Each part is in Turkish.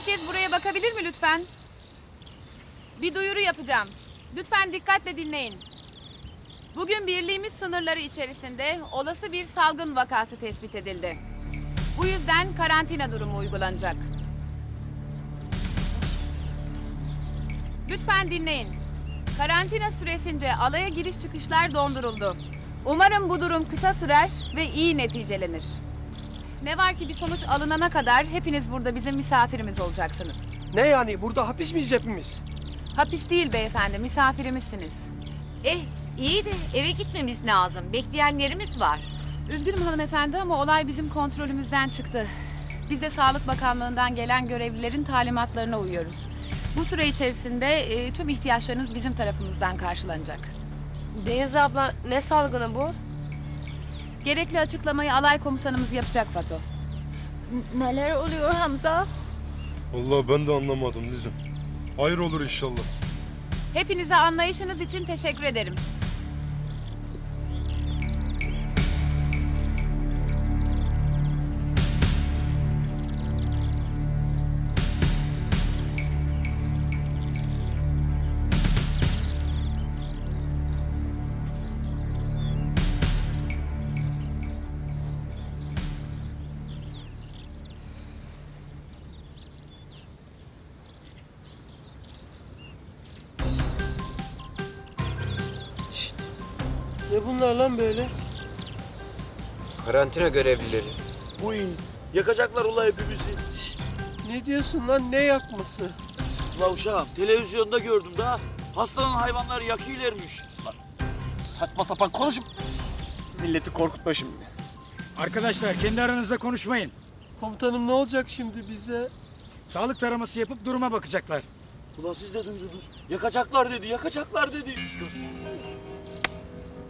Herkes buraya bakabilir mi lütfen? Bir duyuru yapacağım. Lütfen dikkatle dinleyin. Bugün birliğimiz sınırları içerisinde olası bir salgın vakası tespit edildi. Bu yüzden karantina durumu uygulanacak. Lütfen dinleyin. Karantina süresince alaya giriş çıkışlar donduruldu. Umarım bu durum kısa sürer ve iyi neticelenir. Ne var ki bir sonuç alınana kadar hepiniz burada bizim misafirimiz olacaksınız. Ne yani burada hapis miyiz hepimiz? Hapis değil beyefendi, misafirimizsiniz. Eh iyi de eve gitmemiz lazım. Bekleyen yerimiz var. Üzgünüm hanımefendi ama olay bizim kontrolümüzden çıktı. Biz de Sağlık Bakanlığı'ndan gelen görevlilerin talimatlarına uyuyoruz. Bu süre içerisinde e, tüm ihtiyaçlarınız bizim tarafımızdan karşılanacak. Deniz abla ne salgını bu? Gerekli açıklamayı alay komutanımız yapacak Fato. Neler oluyor Hamza? Vallahi ben de anlamadım Lizim. Hayır olur inşallah. Hepinize anlayışınız için teşekkür ederim. Ne bunlar lan böyle? Karantina görevlileri. Uy, yakacaklar ula hepimizi. Ne diyorsun lan ne yakması? Ula uşağım, televizyonda gördüm daha. Hastalanan hayvanlar yakıyorlarmış. Lan, saçma sapan konuşup milleti korkutma şimdi. Arkadaşlar kendi aranızda konuşmayın. Komutanım ne olacak şimdi bize? Sağlık taraması yapıp duruma bakacaklar. Ulan siz de duydunuz. Yakacaklar dedi, yakacaklar dedi.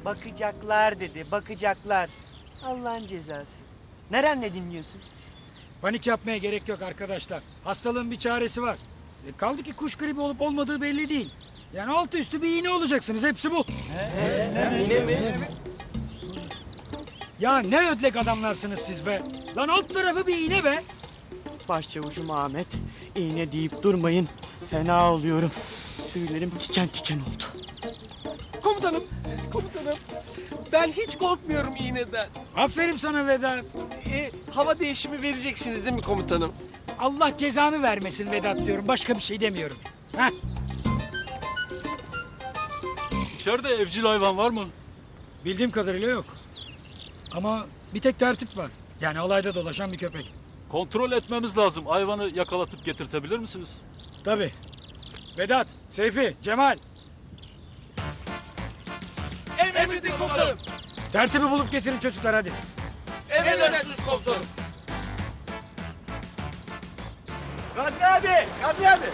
Bakacaklar dedi, bakacaklar. Allah'ın cezası. Neremle dinliyorsun? Panik yapmaya gerek yok arkadaşlar. Hastalığın bir çaresi var. E, kaldı ki kuş gribi olup olmadığı belli değil. Yani altı üstü bir iğne olacaksınız. Hepsi bu. Yine mi? Ya ne ödlek adamlarsınız siz be. Lan alt tarafı bir iğne be. Başçavuşum Ahmet, iğne deyip durmayın. Fena oluyorum. Tüylerim tiken tiken oldu. Komutanım, komutanım. Ben hiç korkmuyorum iğneden. Aferin sana Vedat. E, hava değişimi vereceksiniz değil mi komutanım? Allah cezanı vermesin Vedat diyorum. Başka bir şey demiyorum. Heh. İçeride evcil hayvan var mı? Bildiğim kadarıyla yok. Ama bir tek tertip var. Yani alayda dolaşan bir köpek. Kontrol etmemiz lazım. Hayvanı yakalatıp getirtebilir misiniz? Tabii. Vedat, Seyfi, Cemal. Emredin komutanım. Tertibi bulup getirin çocuklar hadi. Emredersiniz komutanım. Kadri abi, Kadri abi.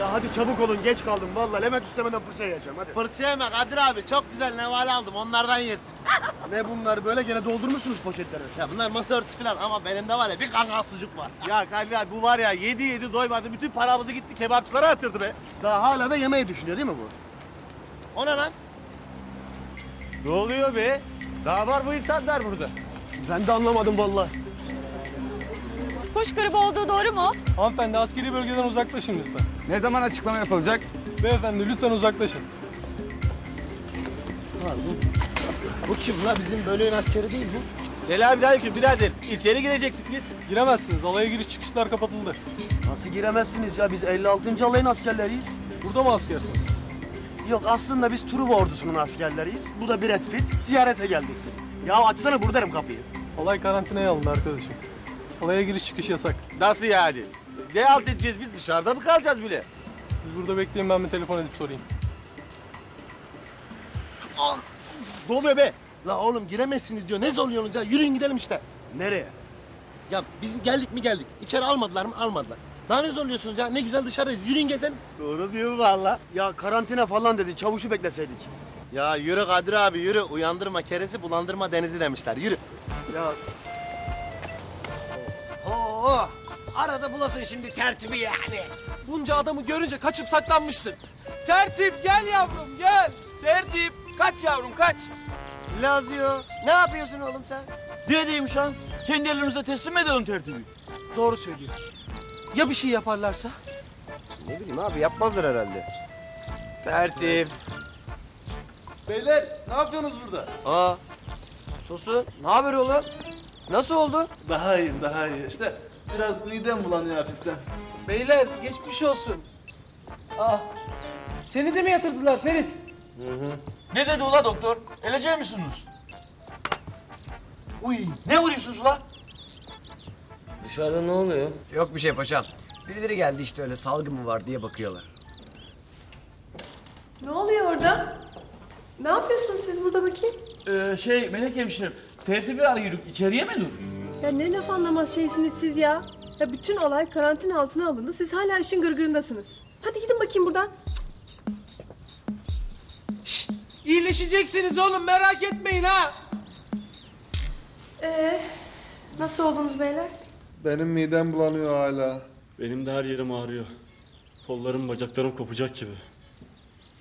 Ya hadi çabuk olun, geç kaldım. Vallahi Levent üstemeden fırça yiyeceğim hadi. Fırça yeme Kadir abi. Çok güzel nevale aldım. Onlardan yersin. Ne bunlar böyle gene doldurmuşsunuz poşetleri. Ya bunlar masa örtüsü falan ama benim de var ya bir kangal sucuk var. Ya Kadir abi bu var ya yedi yedi doymadı. Bütün paramızı gitti kebapçılara yatırdı be. Daha hala da yemeği düşünüyor değil mi bu? O ne lan? Ne oluyor be? Daha var bu insanlar burada. Ben de anlamadım vallahi. Kuş gribi olduğu doğru mu? Hanımefendi askeri bölgeden uzaklaşın lütfen. Ne zaman açıklama yapılacak? Beyefendi lütfen uzaklaşın. Bu kim la? Bizim bölüğün askeri değil bu. Selamünaleyküm birader. İçeri girecektik biz. Giremezsiniz. Alaya giriş çıkışlar kapatıldı. Nasıl giremezsiniz ya? Biz 56. alayın askerleriyiz. Burada mı askersiniz? Yok aslında biz Truva ordusunun askerleriyiz. Bu da Brad Pitt. Ziyarete geldik seni. Ya açsana buradayım kapıyı. Olay karantinaya alındı arkadaşım. Alaya giriş çıkış yasak. Nasıl yani? Ne halt edeceğiz biz dışarıda mı kalacağız bile? Siz burada bekleyin ben bir telefon edip sorayım. Ne oluyor be? La oğlum giremezsiniz diyor. Ne zorluyorsunuz ya? Yürüyün gidelim işte. Nereye? Ya biz geldik mi geldik. İçeri almadılar mı? Almadılar. Daha ne zorluyorsunuz ya? Ne güzel dışarıdayız. Yürüyün gezelim. Doğru diyor valla. Ya karantina falan dedi. Çavuşu bekleseydik. Ya yürü Kadir abi yürü. Uyandırma keresi bulandırma denizi demişler. Yürü. Ya Oo, arada bulasın şimdi tertibi yani. Bunca adamı görünce kaçıp saklanmışsın. Tertip gel yavrum gel. Tertip kaç yavrum kaç. Lazio. Ne yapıyorsun oğlum sen? Ne diyeyim şu an? Kendi elimize teslim edelim tertibi. Doğru söylüyor. Ya bir şey yaparlarsa? Ne bileyim abi yapmazlar herhalde. Tertip. Beyler ne yapıyorsunuz burada? Aa. Tosun ne haber oğlum? Nasıl oldu? Daha iyiyim, daha iyi. İşte biraz midem bulanıyor hafiften. Beyler geçmiş olsun. Aa. Seni de mi yatırdılar Ferit? Ne dedi ula doktor? Eleceğim misiniz? Uy ne vuruyorsunuz ula? Dışarıda ne oluyor? Yok bir şey paşam. Birileri geldi işte öyle salgın mı var diye bakıyorlar. Ne oluyor orada? Ne yapıyorsunuz siz burada bakayım? Ee, şey Melek hemşirem tertibi arıyorduk. İçeriye mi dur? Ya ne laf anlamaz şeysiniz siz ya. Ya bütün olay karantina altına alındı. Siz hala işin gırgırındasınız. Hadi gidin bakayım buradan. İyileşeceksiniz oğlum merak etmeyin ha. Ee, nasıl oldunuz beyler? Benim midem bulanıyor hala. Benim de her yerim ağrıyor. Kollarım bacaklarım kopacak gibi.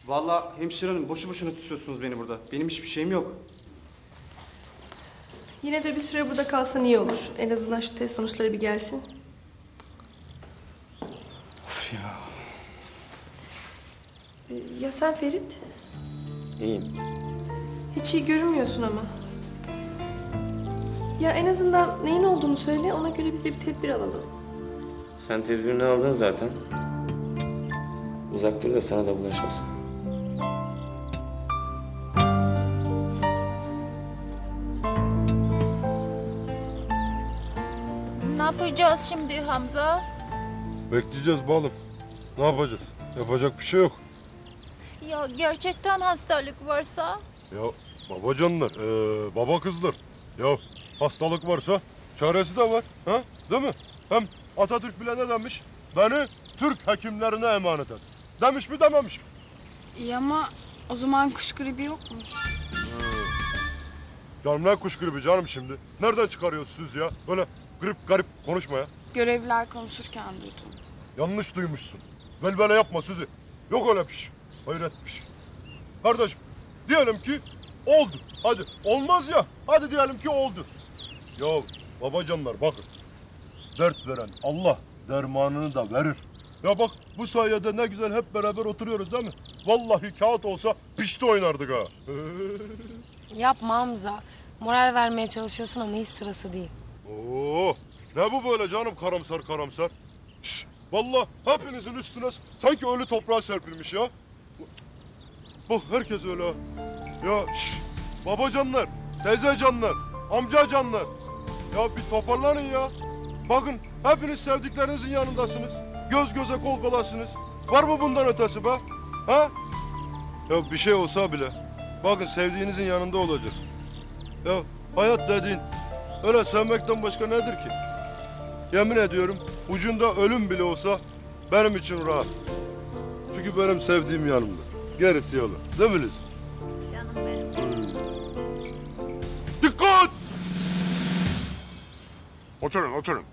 Vallahi hemşire hanım boşu boşuna tutuyorsunuz beni burada. Benim hiçbir şeyim yok. Yine de bir süre burada kalsan iyi olur. En azından şu test sonuçları bir gelsin. Of ya. Ee, ya sen Ferit? İyiyim. Hiç iyi görünmüyorsun ama. Ya en azından neyin olduğunu söyle, ona göre biz de bir tedbir alalım. Sen tedbirini aldın zaten. Uzak dur da sana da bulaşmasın. Ne yapacağız şimdi Hamza? Bekleyeceğiz balım. Ne yapacağız? Yapacak bir şey yok. Ya gerçekten hastalık varsa? Ya babacanlar, ee, baba kızlar. Ya hastalık varsa çaresi de var. Ha? Değil mi? Hem Atatürk bile ne demiş? Beni Türk hekimlerine emanet et. Demiş mi dememiş mi? İyi ama o zaman kuş gribi yokmuş. Canım ne kuş gribi canım şimdi? Nereden çıkarıyorsunuz ya? Böyle grip garip konuşma ya. Görevliler konuşurken duydum. Yanlış duymuşsun. Velvele yapma Suzi. Yok öyle bir şey. Hayret bir şey. Kardeşim diyelim ki oldu. Hadi olmaz ya. Hadi diyelim ki oldu. Ya babacanlar bakın. Dert veren Allah dermanını da verir. Ya bak bu sayede ne güzel hep beraber oturuyoruz değil mi? Vallahi kağıt olsa pişti oynardık ha. Yapma Hamza. Moral vermeye çalışıyorsun ama hiç sırası değil. Oo, ne bu böyle canım karamsar karamsar? Şş, vallahi hepinizin üstüne sanki ölü toprağa serpilmiş ya. Bak herkes öyle ha. Ya şş, babacanlar, teyzecanlar, amcacanlar. Ya bir toparlanın ya. Bakın hepiniz sevdiklerinizin yanındasınız. Göz göze kol kolasınız. Var mı bundan ötesi be? Ha? Ya bir şey olsa bile. Bakın sevdiğinizin yanında olacağız. Ya hayat dediğin öyle sevmekten başka nedir ki? Yemin ediyorum ucunda ölüm bile olsa benim için rahat. Çünkü benim sevdiğim yanımda. Gerisi yalan. Değil mi? Oturun, oturun.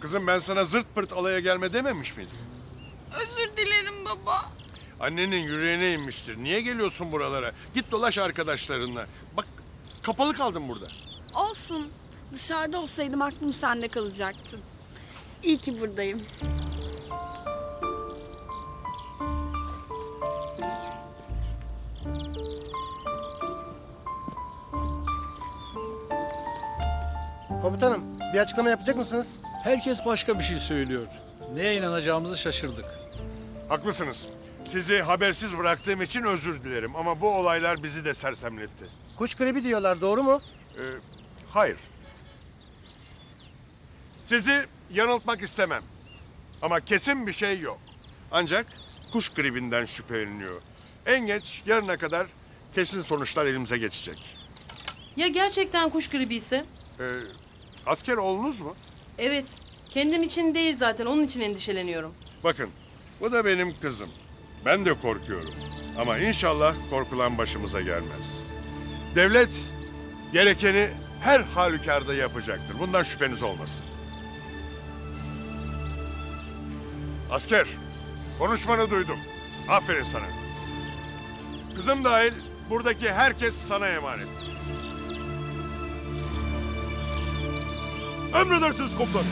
Kızım ben sana zırt pırt alaya gelme dememiş miydim? Özür dilerim baba. Annenin yüreğine inmiştir. Niye geliyorsun buralara? Git dolaş arkadaşlarınla. Bak kapalı kaldın burada. Olsun. Dışarıda olsaydım aklım sende kalacaktı. İyi ki buradayım. Komutanım bir açıklama yapacak mısınız? Herkes başka bir şey söylüyor. Neye inanacağımızı şaşırdık. Haklısınız. Sizi habersiz bıraktığım için özür dilerim ama bu olaylar bizi de sersemletti. Kuş gribi diyorlar doğru mu? Ee, hayır. Sizi yanıltmak istemem. Ama kesin bir şey yok. Ancak kuş gribinden şüpheleniyor. En geç yarına kadar kesin sonuçlar elimize geçecek. Ya gerçekten kuş gribi ise? Ee, asker oğlunuz mu? Evet. Kendim için değil zaten onun için endişeleniyorum. Bakın bu da benim kızım. Ben de korkuyorum. Ama inşallah korkulan başımıza gelmez. Devlet gerekeni her halükarda yapacaktır. Bundan şüpheniz olmasın. Asker, konuşmanı duydum. Aferin sana. Kızım dahil buradaki herkes sana emanet. Emredersiniz komutan.